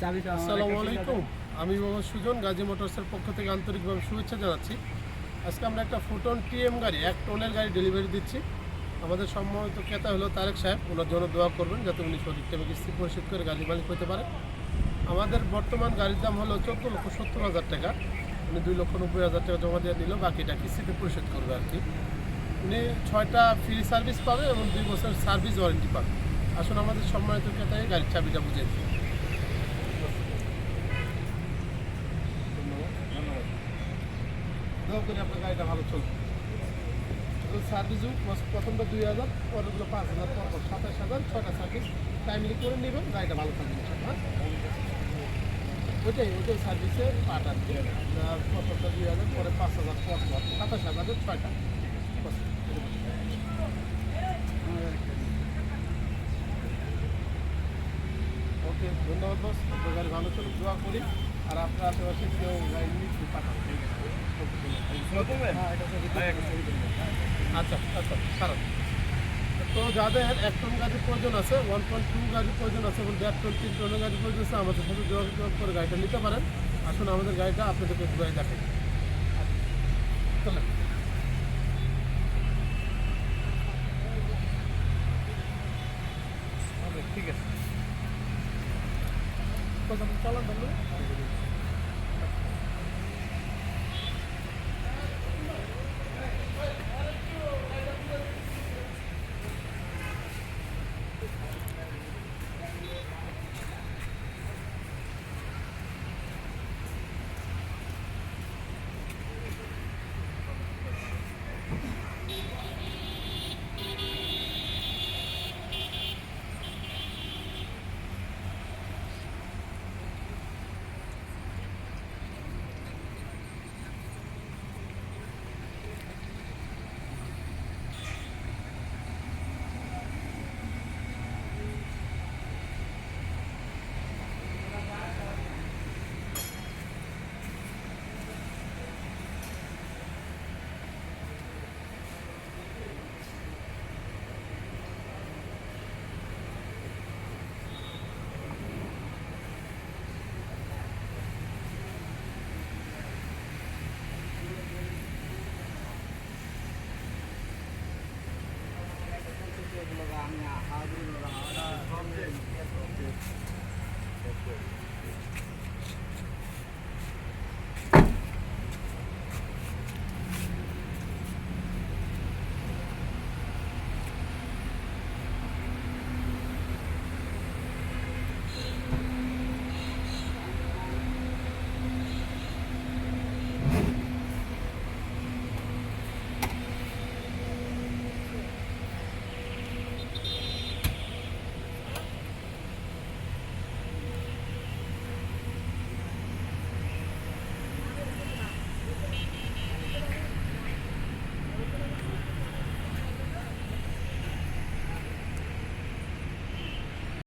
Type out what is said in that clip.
আসসালামু আলাইকুম। আমি মোহাম্মদ সুজন গাজী মোটরসের পক্ষ থেকে আন্তরিকভাবে শুভেচ্ছা জানাচ্ছি। আজকে আমরা একটা ফুটন টিএম গাড়ি এক টনের গাড়ি ডেলিভারি দিচ্ছি। আমাদের সম্মানিত ক্রেতা হলো তারেক সাহেব। ওনার জন্য দোয়া করবেন যাতে উনি সঠিক টাইমে কিস্তি পরিশোধ করে গাড়ি মালিক হতে পারে। আমাদের বর্তমান গাড়ির দাম হলো চোদ্দ লক্ষ সত্তর হাজার টাকা। উনি দুই লক্ষ নব্বই হাজার টাকা জমা দিয়ে নিল বাকিটা কিস্তিতে পরিশোধ করবে আর কি। উনি ছয়টা ফ্রি সার্ভিস পাবে এবং দুই বছর সার্ভিস ওয়ারেন্টি পাবে। আসুন আমাদের সম্মানিত ক্রেতাকে গাড়ির চাবিটা বুঝিয়ে দিই। দোয়া করে আপনার গাড়িটা ভালো চলবে সার্ভিসও প্রথমটা দুই হাজার, পরেরগুলো পাঁচ হাজার পর সাতাশ হাজার ছটা সার্ভিস টাইমলি করে নেবেন, গাড়িটা ভালো থাকবে হ্যাঁ ওইটাই ওইটাই সার্ভিসে কি প্রথমটা দুই হাজার, পরে পাঁচ হাজার পর পর সাতাশ হাজারের ছয়টা। ওকে, ধন্যবাদ বস। আপনার গাড়ি ভালো চলুক, দোয়া করি। আর আপনার আশেপাশে কেউ গাড়ি পাঠান। ঠিক আছে আচ্ছা আচ্ছা খারাপ তো যাদের এক টন গাড়ির প্রয়োজন আছে ওয়ান পয়েন্ট টু গাড়ির প্রয়োজন আছে এবং দেড় টন তিন টনের গাড়ির প্রয়োজন আছে আমাদের সাথে যোগাযোগ করে গাড়িটা নিতে পারেন। আসুন আমাদের গাড়িটা আপনাদেরকে ঘুরে দেখাই। চলেন। ওকে, ঠিক আছে। চালান ആഗ്രഹങ്ങളാണ്